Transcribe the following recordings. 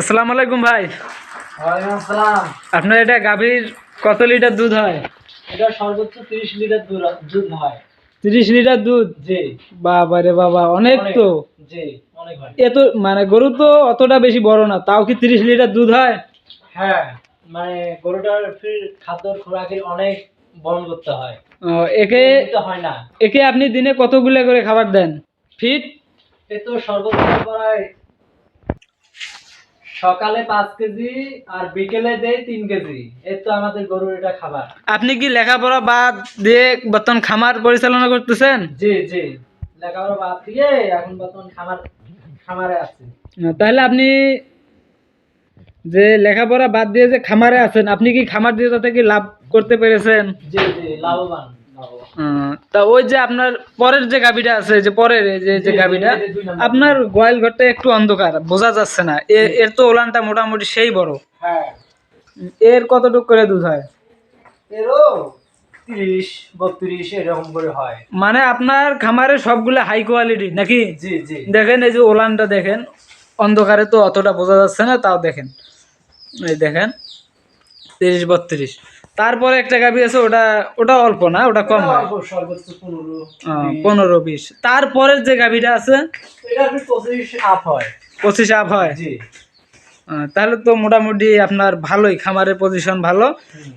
আসসালামু আলাইকুম ভাই। আপনার এটা গাভীর কত লিটার দুধ হয়? এটা সর্বোচ্চ তিরিশ লিটার দুধ- হয় তিরিশ লিটার দুধ? জি। বাবা রে বাবা অনেক তো। জি অনেক হয়। এত মানে গরু তো অতটা বেশি বড় না তাও কি তিরিশ লিটার দুধ হয়? হ্যাঁ মানে গরুটার ফির খাদ্যর খোরাকের অনেক বহন করতে হয়। একে তো হয় না। একে আপনি দিনে কতগুলো করে খাবার দেন? ফিট এ তো সর্বোচ্চ প্রায় সকালে পাঁচ কেজি আর বিকেলে দেয় তিন কেজি। এর তো আমাদের গরুর এটা খাবার। আপনি কি লেখাপড়া বাদ দিয়ে বর্তমান খামার পরিচালনা করতেছেন? জি জি। লেখাপড়া বাদ দিয়ে এখন বর্তমান খামার খামারে আছে। তাহলে আপনি যে লেখাপড়া বাদ দিয়ে যে খামারে আছেন আপনি কি খামার দিয়ে তাতে কি লাভ করতে পেরেছেন? জি জি লাভবান। তা ওই যে আপনার পরের যে গাবিটা আছে যে পরের যে যে গাবিটা। আপনার গোয়াল ঘরটা একটু অন্ধকার বোঝা যাচ্ছে না। এর তো ওলানটা মোটামুটি সেই বড়। হ্যাঁ। এর কতটুক করে দুধ হয়? এরও তিরিশ বত্রিশ এরকম করে হয়। মানে আপনার খামারে সবগুলো হাই কোয়ালিটি নাকি? জি জি। দেখেন এই যে ওলানটা দেখেন অন্ধকারে তো অতটা বোঝা যাচ্ছে না তাও দেখেন। এই দেখেন তিরিশ বত্রিশ। তারপরে একটা গাভী আছে ওটা ওটা অল্প না ওটা কম হয়। পনেরো বিশ। তারপরের যে গাভীটা আছে এটা পঁচিশ আপ হয়। পঁচিশ আপ হয়। জি। তাহলে তো মোটামুটি আপনার ভালোই খামারের পজিশন ভালো।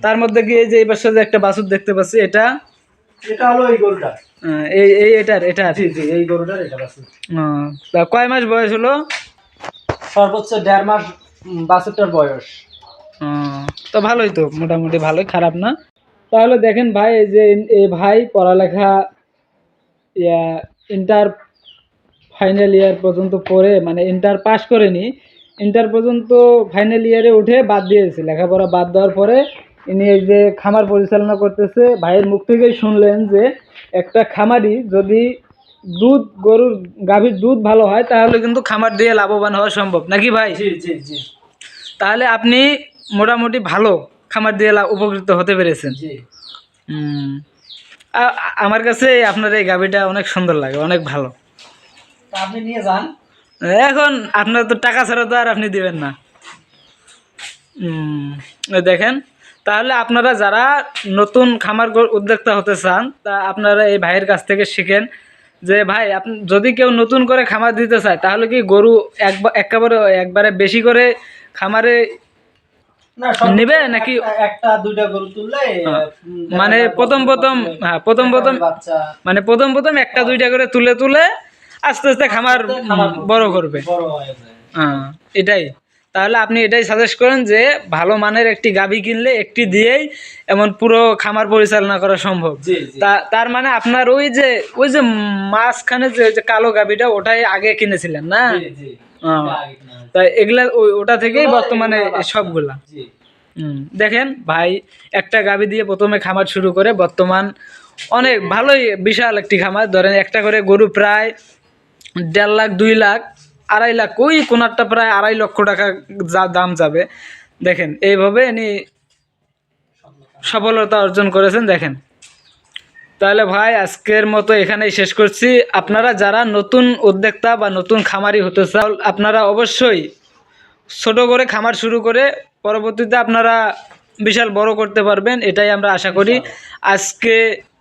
তার মধ্যে গিয়ে যে এই পাশে যে একটা বাছুর দেখতে পাচ্ছি এটা? এটা হলো এই গরুটা। এই এই এটার এটার? জি জি এই গরুটার এটা তা কয় মাস বয়স হলো? সর্বোচ্চ দেড় মাস বাছুরটার বয়স। তো ভালোই তো মোটামুটি ভালোই খারাপ না। তাহলে দেখেন ভাই এই যে এই ভাই পড়ালেখা ইয়া ইন্টার ফাইনাল ইয়ার পর্যন্ত পড়ে মানে ইন্টার পাস করেনি ইন্টার পর্যন্ত ফাইনাল ইয়ারে উঠে বাদ দিয়েছে। লেখাপড়া বাদ দেওয়ার পরে ইনি এই যে খামার পরিচালনা করতেছে ভাইয়ের মুখ থেকেই শুনলেন যে একটা খামারি যদি দুধ গরুর গাভীর দুধ ভালো হয় তাহলে কিন্তু খামার দিয়ে লাভবান হওয়া সম্ভব। নাকি ভাই? জি জি জি। তাহলে আপনি মোটামুটি ভালো খামার দিয়ে উপকৃত হতে পেরেছেন। আমার কাছে আপনার এই গাভিটা অনেক সুন্দর লাগে অনেক ভালো। আপনি নিয়ে যান। এখন আপনার তো টাকা ছাড়া তো আর আপনি দিবেন না। দেখেন তাহলে আপনারা যারা নতুন খামার উদ্যোক্তা হতে চান তা আপনারা এই ভাইয়ের কাছ থেকে শিখেন যে ভাই আপনি যদি কেউ নতুন করে খামার দিতে চায় তাহলে কি গরু একবার একেবারে একবারে বেশি করে খামারে নেবে নাকি- একটা- দুইটা গরু তুললে হ্যাঁ। মানে প্রথম প্রথম হ্যাঁ প্রথম প্রথম মানে প্রথম প্রথম একটা দুইটা করে তুলে তুলে আস্তে আস্তে খামার বড় করবে। হয়ে হ্যাঁ এটাই। তাহলে আপনি এটাই সাজেস্ট করেন যে ভালো মানের একটি গাভী কিনলে একটি দিয়েই এমন পুরো খামার পরিচালনা করা সম্ভব। তার মানে আপনার ওই যে ওই যে মাঝখানে যে ওই যে কালো গাভীটা ওটাই আগে কিনেছিলেন না? তাই এগুলা ওটা থেকেই বর্তমানে সবগুলা। দেখেন ভাই একটা গাভী দিয়ে প্রথমে খামার শুরু করে বর্তমান অনেক ভালোই বিশাল একটি খামার। ধরেন একটা করে গরু প্রায় দেড় লাখ দুই লাখ আড়াই লাখ ওই কোনারটা প্রায় আড়াই লক্ষ টাকা যা দাম যাবে। দেখেন এইভাবে ইনি সফলতা অর্জন করেছেন দেখেন। তাহলে ভাই আজকের মতো এখানেই শেষ করছি। আপনারা যারা নতুন উদ্যোক্তা বা নতুন খামারি হতে চান আপনারা অবশ্যই ছোট করে খামার শুরু করে পরবর্তীতে আপনারা বিশাল বড় করতে পারবেন এটাই আমরা আশা করি। আজকে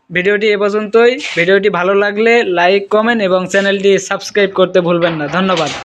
ভিডিওটি এ পর্যন্তই। ভিডিওটি ভালো লাগলে লাইক কমেন্ট এবং চ্যানেলটি সাবস্ক্রাইব করতে ভুলবেন না। ধন্যবাদ।